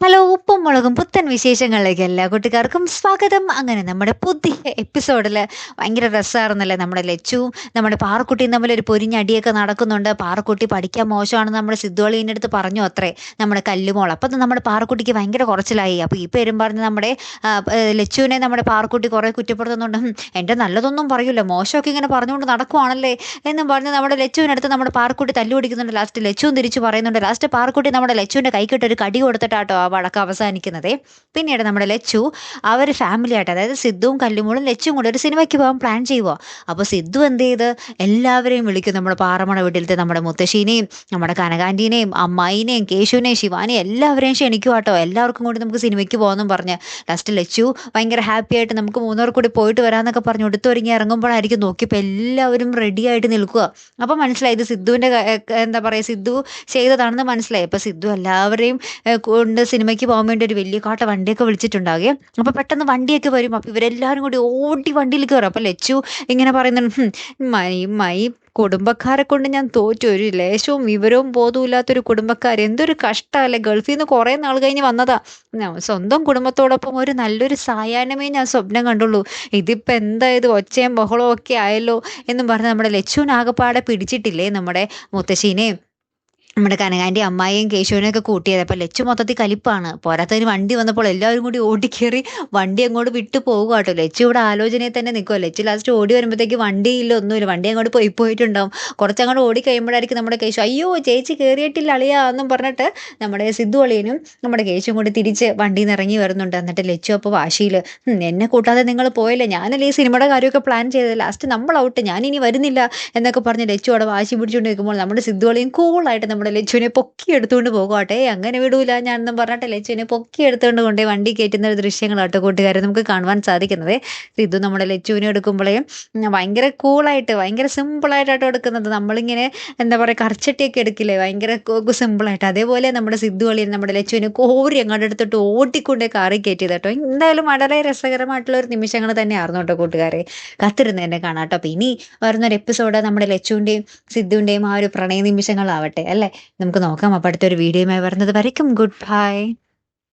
Hello ഉപ്പും മുളകും പുത്തൻ വിശേഷങ്ങളിലേക്ക് എല്ലാ കൂട്ടുകാർക്കും സ്വാഗതം. അങ്ങനെ നമ്മുടെ പുതിയ എപ്പിസോഡിൽ ഭയങ്കര രസമായിരുന്നല്ലേ നമ്മുടെ ലച്ചു നമ്മുടെ പാറക്കുട്ടിയും തമ്മിൽ ഒരു പൊരിഞ്ഞടിയൊക്കെ നടക്കുന്നുണ്ട്. പാറക്കുട്ടി പഠിക്കാൻ മോശമാണെന്ന് നമ്മുടെ സിദ്ധുവളീന്റെ അടുത്ത് പറഞ്ഞു അത്രേ നമ്മുടെ കല്ലുമോൾ അപ്പം നമ്മുടെ പാറക്കുട്ടിക്ക് ഭയങ്കര കുറച്ചിലായി. അപ്പോൾ ഈ പേരും പറഞ്ഞ് നമ്മുടെ ലച്ചുവിനെ നമ്മുടെ പാറക്കുട്ടി കുറേ കുറ്റപ്പെടുത്തുന്നുണ്ട്. "ഹും, എന്റെ നല്ലതൊന്നും പറയൂല. മോശമൊക്കെ ഇങ്ങനെ പറഞ്ഞുകൊണ്ട് നടക്കുവാണല്ലേ എന്നും പറഞ്ഞ് നമ്മുടെ ലച്ചുവിനടുത്ത് നമ്മുടെ പാറക്കുട്ടി തല്ലു പിടിക്കുന്നുണ്ട് ലാസ്റ്റ് ലച്ചുവും തിരിച്ച് പറയുന്നുണ്ട്. ലാസ്റ്റ് പാറക്കുട്ടി നമ്മുടെ ലച്ചുവിന്റെ കൈക്കിട്ട് ഒരു കടി കൊടുത്തിട്ടാട്ടോ വഴക്ക് അവസാനിക്കുന്നത്. പിന്നീട് നമ്മുടെ ലച്ചു അവർ ഫാമിലി ആയിട്ട് അതായത് സിദ്ധുവും കല്ലുമോളും ലച്ചും കൂടെ ഒരു സിനിമയ്ക്ക് പോകാൻ പ്ലാൻ ചെയ്യുമോ അപ്പോൾ സിദ്ധു എന്ത് ചെയ്ത്? എല്ലാവരെയും വിളിക്കും നമ്മുടെ പാറമണ വീട്ടിലത്തെ നമ്മുടെ മുത്തശ്ശീനെയും നമ്മുടെ കനകാന്റീനെയും അമ്മായിനെയും കേശുവിനെയും ശിവാനെയും എല്ലാവരെയും ക്ഷണിക്കും കേട്ടോ എല്ലാവർക്കും കൂടി നമുക്ക് സിനിമയ്ക്ക് പോകാമെന്നും പറഞ്ഞ്. ലാസ്റ്റ് ലച്ചു ഭയങ്കര ഹാപ്പി ആയിട്ട് നമുക്ക് മൂന്നോർ കൂടി പോയിട്ട് വരാമെന്നൊക്കെ പറഞ്ഞ് ഉടുത്തൊരുങ്ങി ഇറങ്ങുമ്പോഴായിരിക്കും നോക്കിയപ്പോൾ എല്ലാവരും റെഡി ആയിട്ട് നിൽക്കുക അപ്പോൾ മനസ്സിലായി ഇത് സിദ്ധുവിന്റെ എന്താ പറയുക സിദ്ധു ചെയ്തതാണെന്ന് മനസ്സിലായി. അപ്പോൾ സിദ്ധു എല്ലാവരെയും കൊണ്ട് സിനിമയ്ക്ക് പോകാൻ വേണ്ടി ഒരു വലിയ കാട്ട വണ്ടിയൊക്കെ വിളിച്ചിട്ടുണ്ടാകെ. അപ്പോൾ പെട്ടെന്ന് വണ്ടിയൊക്കെ വരും. അപ്പോൾ ഇവരെല്ലാവരും കൂടി ഓടി വണ്ടിയിൽ കയറും. അപ്പോൾ ലച്ചു ഇങ്ങനെ പറയുന്നുണ്ട് മൈ മൈ കുടുംബക്കാരെ കൊണ്ട് ഞാൻ തോറ്റു. ഒരു ലേശവും വിവരവും ബോധവും ഇല്ലാത്തൊരു കുടുംബക്കാർ എന്തൊരു കഷ്ടമല്ലേ ഗൾഫിൽ നിന്ന് കുറേ നാൾ കഴിഞ്ഞ് വന്നതാ. സ്വന്തം കുടുംബത്തോടൊപ്പം ഒരു നല്ലൊരു സായാഹ്നമേ ഞാൻ സ്വപ്നം കണ്ടുള്ളൂ. ഇതിപ്പോൾ എന്താ ഇത്? ഒച്ചയും ബഹളവും ഒക്കെ ആയല്ലോ എന്നും പറഞ്ഞ് നമ്മുടെ ലച്ചുവിനാകപ്പാടെ പിടിച്ചിട്ടില്ലേ നമ്മുടെ മുത്തശ്ശീനെയും നമ്മുടെ കനകാന്റെ അമ്മായിയും കേശുവിനെയൊക്കെ കൂട്ടിയത്. അപ്പൊ ലച്ചു മൊത്തത്തിൽ കലിപ്പാണ്. പോരാത്തതിന് വണ്ടി വന്നപ്പോൾ എല്ലാവരും കൂടി ഓടിക്കേറി വണ്ടി അങ്ങോട്ട് വിട്ടു പോകുക കേട്ടോ. ലച്ചു ഇവിടെ ആലോചനയിൽ തന്നെ നിൽക്കുക ലച്ചു ലാസ്റ്റ് ഓടി വരുമ്പോഴത്തേക്ക് വണ്ടി ഇല്ല ഒന്നുമില്ല. വണ്ടി അങ്ങോട്ട് പോയി പോയിട്ടുണ്ടാവും. കുറച്ചങ്ങോട്ട് ഓടി കഴിയുമ്പോഴായിരിക്കും നമ്മുടെ കേശു അയ്യോ ചേച്ചി കയറിയിട്ടില്ല അളിയാ എന്നും പറഞ്ഞിട്ട് നമ്മുടെ സിദ്ധു അളിയനും നമ്മുടെ കേശും കൂടി തിരിച്ച് വണ്ടിയിൽ നിന്ന് ഇറങ്ങി വരുന്നുണ്ട്. എന്നിട്ട് ലച്ചു അപ്പോൾ വാശിയിൽ എന്നെ കൂട്ടാതെ നിങ്ങൾ പോയല്ലേ? ഞാനല്ലേ ഈ സിനിമയുടെ കാര്യമൊക്കെ പ്ലാൻ ചെയ്തത്? ലാസ്റ്റ് നമ്മൾ ഔട്ട് ഞാനിനി വരുന്നില്ല എന്നൊക്കെ പറഞ്ഞ് ലച്ചു അവിടെ വാശി പിടിച്ചുകൊണ്ട് നിൽക്കുമ്പോൾ നമ്മുടെ സിദ്ധു അളിയും കൂളായിട്ട് നമ്മുടെ ലച്ചുവിനെ പൊക്കി എടുത്തുകൊണ്ട് പോകട്ടെ? അങ്ങനെ വിടൂല ഞാനെന്നും പറഞ്ഞിട്ട് ലച്ചുവിനെ പൊക്കി എടുത്തുകൊണ്ട് കൊണ്ടേ വണ്ടി കയറ്റുന്ന ഒരു ദൃശ്യങ്ങളാട്ടോ കൂട്ടുകാരെ നമുക്ക് കാണുവാൻ സാധിക്കുന്നത്. ഇത് നമ്മുടെ ലച്ചുവിനെ എടുക്കുമ്പോഴേ ഭയങ്കര കൂളായിട്ട് ഭയങ്കര സിമ്പിളായിട്ടാട്ടോ എടുക്കുന്നത്. നമ്മളിങ്ങനെ എന്താ പറയുക കറച്ചട്ടിയൊക്കെ എടുക്കില്ലേ? ഭയങ്കര സിമ്പിളായിട്ട്. അതേപോലെ നമ്മുടെ സിദ്ധു കളിയിൽ നമ്മുടെ ലച്ചുവിനെ കോരി അങ്ങോട്ട് എടുത്തിട്ട് ഓട്ടിക്കൊണ്ടേ കാറി കയറ്റിയത് എന്തായാലും വളരെ രസകരമായിട്ടുള്ള ഒരു നിമിഷങ്ങൾ തന്നെയായിരുന്നു കേട്ടോ കൂട്ടുകാരെ. കത്തിരുന്ന് തന്നെ കാണാം കേട്ടോ. അപ്പം ഇനി വരുന്നൊരു എപ്പിസോഡ് നമ്മുടെ ലച്ചുവിന്റെയും സിദ്ധുവിന്റെയും ആ ഒരു പ്രണയ നിമിഷങ്ങളാവട്ടെ അല്ലേ? നമുക്ക് നോക്കാം. അപ്പോൾ അടുത്തൊരു വീഡിയോയുമായി വരുന്നത് വരയ്ക്കും. Good bye